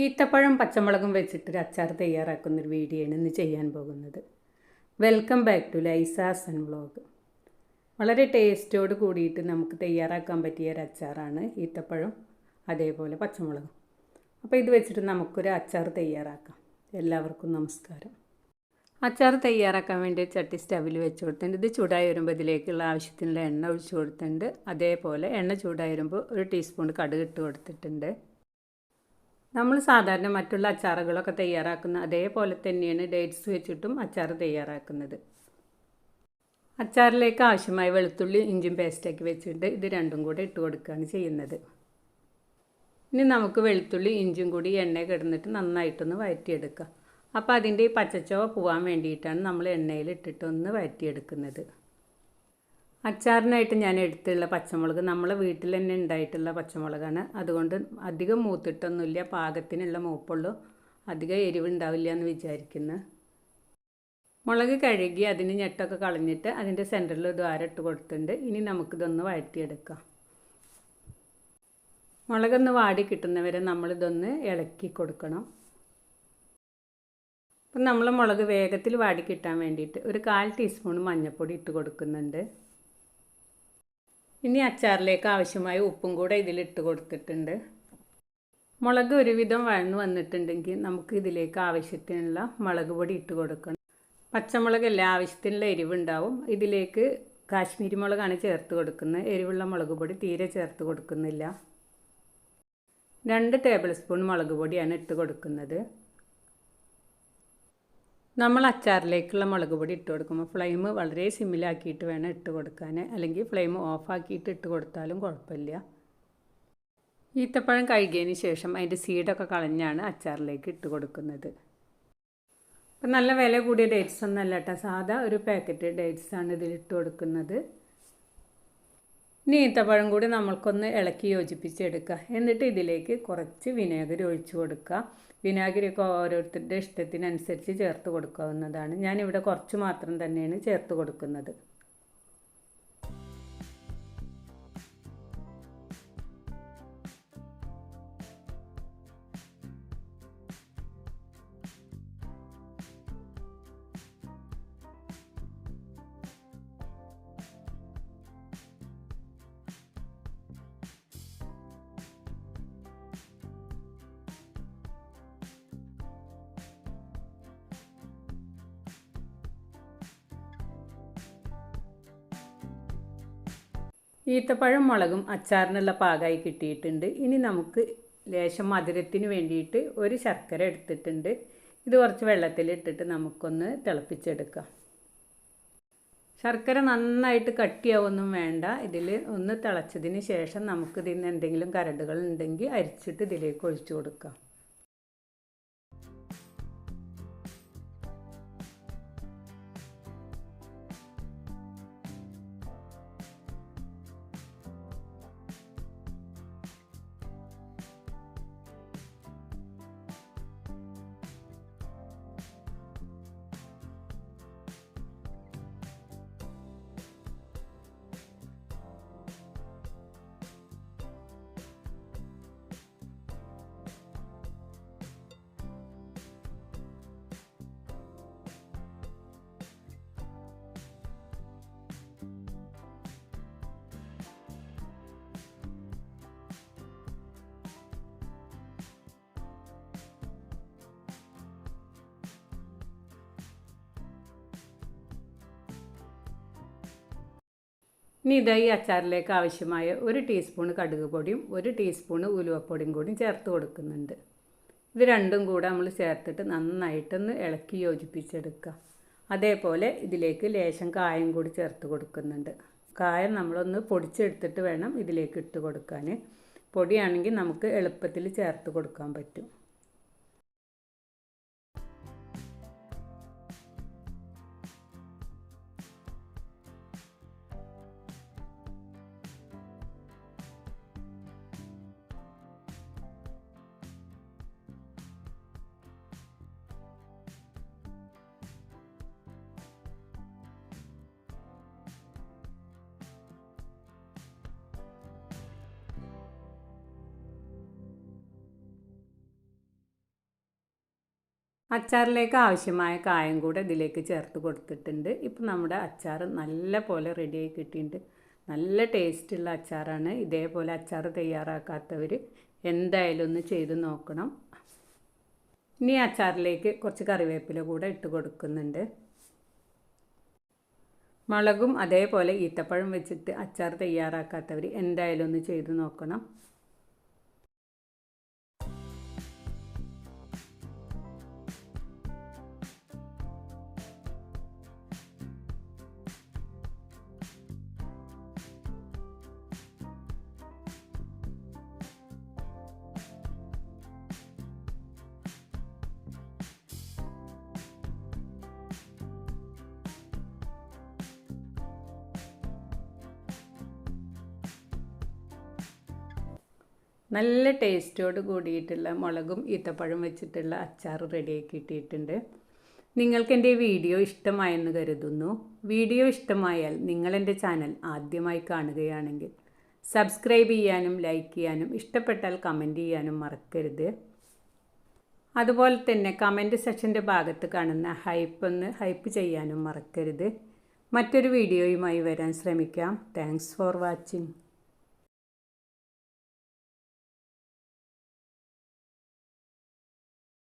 ഈത്തപ്പഴം പച്ചമുളകും വെച്ചിട്ടൊരു അച്ചാർ തയ്യാറാക്കുന്നൊരു വീഡിയോ ആണ് ഇന്ന് ചെയ്യാൻ പോകുന്നത്. വെൽക്കം ബാക്ക് ടു ലൈസാസ് വ്ളോഗ് വളരെ ടേസ്റ്റോട് കൂടിയിട്ട് നമുക്ക് തയ്യാറാക്കാൻ പറ്റിയ ഒരു അച്ചാറാണ് ഈത്തപ്പഴം അതേപോലെ പച്ചമുളകും. അപ്പോൾ ഇത് വെച്ചിട്ട് നമുക്കൊരു അച്ചാർ തയ്യാറാക്കാം. എല്ലാവർക്കും നമസ്കാരം. അച്ചാർ തയ്യാറാക്കാൻ വേണ്ടി ചട്ടി സ്റ്റവിൽ വെച്ച് കൊടുത്തിട്ടുണ്ട്. ഇത് ചൂടായി വരുമ്പോൾ ഇതിലേക്കുള്ള ആവശ്യത്തിനുള്ള എണ്ണ ഒഴിച്ച് കൊടുത്തിട്ടുണ്ട്. അതേപോലെ എണ്ണ ചൂടായി വരുമ്പോൾ ഒരു ടീസ്പൂൺ കടുക് ഇട്ട് കൊടുത്തിട്ടുണ്ട്. നമ്മൾ സാധാരണ മറ്റുള്ള അച്ചാറുകളൊക്കെ തയ്യാറാക്കുന്ന അതേപോലെ തന്നെയാണ് ഡേറ്റ്സ് വെച്ചിട്ടും അച്ചാർ തയ്യാറാക്കുന്നത്. അച്ചാറിലേക്ക് ആവശ്യമായ വെളുത്തുള്ളി ഇഞ്ചും പേസ്റ്റാക്കി വെച്ചിട്ട് ഇത് രണ്ടും കൂടെ ഇട്ട് കൊടുക്കുകയാണ് ചെയ്യുന്നത്. ഇനി നമുക്ക് വെളുത്തുള്ളി ഇഞ്ചും കൂടി എണ്ണ കിടന്നിട്ട് നന്നായിട്ടൊന്ന് വഴറ്റിയെടുക്കാം അപ്പോൾ അതിന്റെ ഈ പച്ചച്ചോവ പോവാൻ വേണ്ടിയിട്ടാണ് നമ്മൾ എണ്ണയിൽ ഇട്ടിട്ടൊന്ന് വഴറ്റിയെടുക്കുന്നത് അച്ചാറിനായിട്ട് ഞാൻ എടുത്തുള്ള പച്ചമുളക് നമ്മളെ വീട്ടിൽ തന്നെ ഉണ്ടായിട്ടുള്ള പച്ചമുളകാണ്. അതുകൊണ്ട് അധികം മൂത്തിട്ടൊന്നുമില്ല പാകത്തിനുള്ള മൂപ്പുള്ളൂ. അധികം എരിവുണ്ടാവില്ല എന്ന് വിചാരിക്കുന്നു. മുളക് കഴുകി അതിന് ഞെട്ടൊക്കെ കളഞ്ഞിട്ട് അതിന്റെ സെന്ററിൽ ദ്വാരം ഇട്ട് കൊടുത്തിട്ടുണ്ട്. ഇനി നമുക്കിതൊന്ന് വഴറ്റിയെടുക്കാം. മുളകൊന്ന് വാടി കിട്ടുന്നവരെ നമ്മളിതൊന്ന് ഇളക്കി കൊടുക്കണം. അപ്പം നമ്മൾ മുളക് വേഗത്തിൽ വാടി കിട്ടാൻ വേണ്ടിയിട്ട് ഒരു കാൽ ടീസ്പൂൺ മഞ്ഞൾപ്പൊടി ഇട്ട് കൊടുക്കുന്നുണ്ട്. ഇനി അച്ചാറിലേക്ക് ആവശ്യമായ ഉപ്പും കൂടെ ഇതിലിട്ട് കൊടുത്തിട്ടുണ്ട്. മുളക് ഒരുവിധം വഴന്നു വന്നിട്ടുണ്ടെങ്കിൽ നമുക്ക് ഇതിലേക്ക് ആവശ്യത്തിനുള്ള മുളക് പൊടി ഇട്ട് കൊടുക്കണം. പച്ചമുളക് എല്ലാ ആവശ്യത്തിനുള്ള എരിവുണ്ടാവും. ഇതിലേക്ക് കാശ്മീരി മുളകാണ് ചേർത്ത് കൊടുക്കുന്നത്. എരിവുള്ള മുളക് പൊടി തീരെ ചേർത്ത് കൊടുക്കുന്നില്ല. രണ്ട് ടേബിൾ സ്പൂൺ മുളക് പൊടിയാണ് ഇട്ട് കൊടുക്കുന്നത്. നമ്മൾ അച്ചാറിലേക്കുള്ള മുളക് പൊടി ഇട്ട് കൊടുക്കുമ്പോൾ ഫ്ലെയിം വളരെ സിമ്മിലാക്കിയിട്ട് വേണം ഇട്ട് കൊടുക്കാൻ. അല്ലെങ്കിൽ ഫ്ലെയിം ഓഫാക്കിയിട്ട് ഇട്ട് കൊടുത്താലും കുഴപ്പമില്ല. ഈത്തപ്പഴം കഴുകിയതിന് ശേഷം അതിന്റെ സീഡൊക്കെ കളഞ്ഞാണ് അച്ചാറിലേക്ക് ഇട്ട് കൊടുക്കുന്നത്. അപ്പം നല്ല വില കൂടിയ ഡേറ്റ്സ് ഒന്നും അല്ല കേട്ടോ. സാധാ ഒരു പാക്കറ്റ് ഡേറ്റ്സാണ് ഇതിൽ ഇട്ട് കൊടുക്കുന്നത്. ഇനി ഈത്തപ്പഴം കൂടി നമ്മൾക്കൊന്ന് ഇളക്കി യോജിപ്പിച്ചെടുക്കുക എന്നിട്ട് ഇതിലേക്ക് കുറച്ച് വിനാഗിരി ഒഴിച്ചു കൊടുക്കുക വിനാഗിരിയൊക്കെ ഓരോരുത്തരുടെ ഇഷ്ടത്തിനനുസരിച്ച് ചേർത്ത് കൊടുക്കാവുന്നതാണ്. ഞാനിവിടെ കുറച്ച് മാത്രം തന്നെയാണ് ചേർത്ത് കൊടുക്കുന്നത്. ഈത്തപ്പഴം മുളകും അച്ചാറിനുള്ള പാകമായി കിട്ടിയിട്ടുണ്ട്. ഇനി നമുക്ക് ലേശം മധുരത്തിന് വേണ്ടിയിട്ട് ഒരു ശർക്കര എടുത്തിട്ടുണ്ട്. ഇത് കുറച്ച് വെള്ളത്തിലിട്ടിട്ട് നമുക്കൊന്ന് തിളപ്പിച്ചെടുക്കാം. ശർക്കര നന്നായിട്ട് കട്ടിയാവൊന്നും വേണ്ട. ഇതിൽ ഒന്ന് തിളച്ചതിന് ശേഷം നമുക്ക് നിന്ന് എന്തെങ്കിലും കരടുകൾ ഉണ്ടെങ്കിൽ അരിച്ചിട്ട് ഇതിലേക്ക് ഒഴിച്ചു കൊടുക്കാം. ഇനി ഇതായി അച്ചാറിലേക്ക് ആവശ്യമായ ഒരു ടീസ്പൂൺ കടുക് പൊടിയും ഒരു ടീസ്പൂൺ ഉലുവപ്പൊടിയും കൂടി ചേർത്ത് കൊടുക്കുന്നുണ്ട്. ഇത് രണ്ടും കൂടെ നമ്മൾ ചേർത്തിട്ട് നന്നായിട്ടൊന്ന് ഇളക്കി യോജിപ്പിച്ചെടുക്കുക. അതേപോലെ ഇതിലേക്ക് ലേശം കായം കൂടി ചേർത്ത് കൊടുക്കുന്നുണ്ട്. കായം നമ്മളൊന്ന് പൊടിച്ചെടുത്തിട്ട് വേണം ഇതിലേക്ക് ഇട്ട് കൊടുക്കാൻ. പൊടിയാണെങ്കിൽ നമുക്ക് എളുപ്പത്തിൽ ചേർത്ത് കൊടുക്കാൻ പറ്റും. അച്ചാറിലേക്ക് ആവശ്യമായ കായം കൂടെ ഇതിലേക്ക് ചേർത്ത് കൊടുത്തിട്ടുണ്ട്. ഇപ്പം നമ്മുടെ അച്ചാർ നല്ല പോലെ റെഡിയായി കിട്ടിയിട്ടുണ്ട്. നല്ല ടേസ്റ്റുള്ള അച്ചാറാണ്. ഇതേപോലെ അച്ചാർ തയ്യാറാക്കാത്തവർ എന്തായാലും ഒന്ന് ചെയ്ത് നോക്കണം. ഇനി അച്ചാറിലേക്ക് കുറച്ച് കറിവേപ്പില കൂടെ ഇട്ട് കൊടുക്കുന്നുണ്ട്. മുളകും അതേപോലെ ഈത്തപ്പഴം വെച്ചിട്ട് അച്ചാർ തയ്യാറാക്കാത്തവർ എന്തായാലും ഒന്ന് ചെയ്ത് നോക്കണം. നല്ല ടേസ്റ്റോട് കൂടിയിട്ടുള്ള മുളകും ഈത്തപ്പഴം വെച്ചിട്ടുള്ള അച്ചാർ റെഡിയാക്കി കിട്ടിയിട്ടുണ്ട്. നിങ്ങൾക്ക് എന്റെ വീഡിയോ ഇഷ്ടമായെന്ന് കരുതുന്നു. വീഡിയോ ഇഷ്ടമായാൽ നിങ്ങളെന്റെ ചാനൽ ആദ്യമായി കാണുകയാണെങ്കിൽ സബ്സ്ക്രൈബ് ചെയ്യാനും ലൈക്ക് ചെയ്യാനും ഇഷ്ടപ്പെട്ടാൽ കമന്റ് ചെയ്യാനും മറക്കരുത്. അതുപോലെ തന്നെ കമന്റ് സെക്ഷന്റെ ഭാഗത്ത് കാണുന്ന ഹൈപ്പ് ഒന്ന് ഹൈപ്പ് ചെയ്യാനും മറക്കരുത്. മറ്റൊരു വീഡിയോയുമായി വരാൻ ശ്രമിക്കാം. Thanks for watching.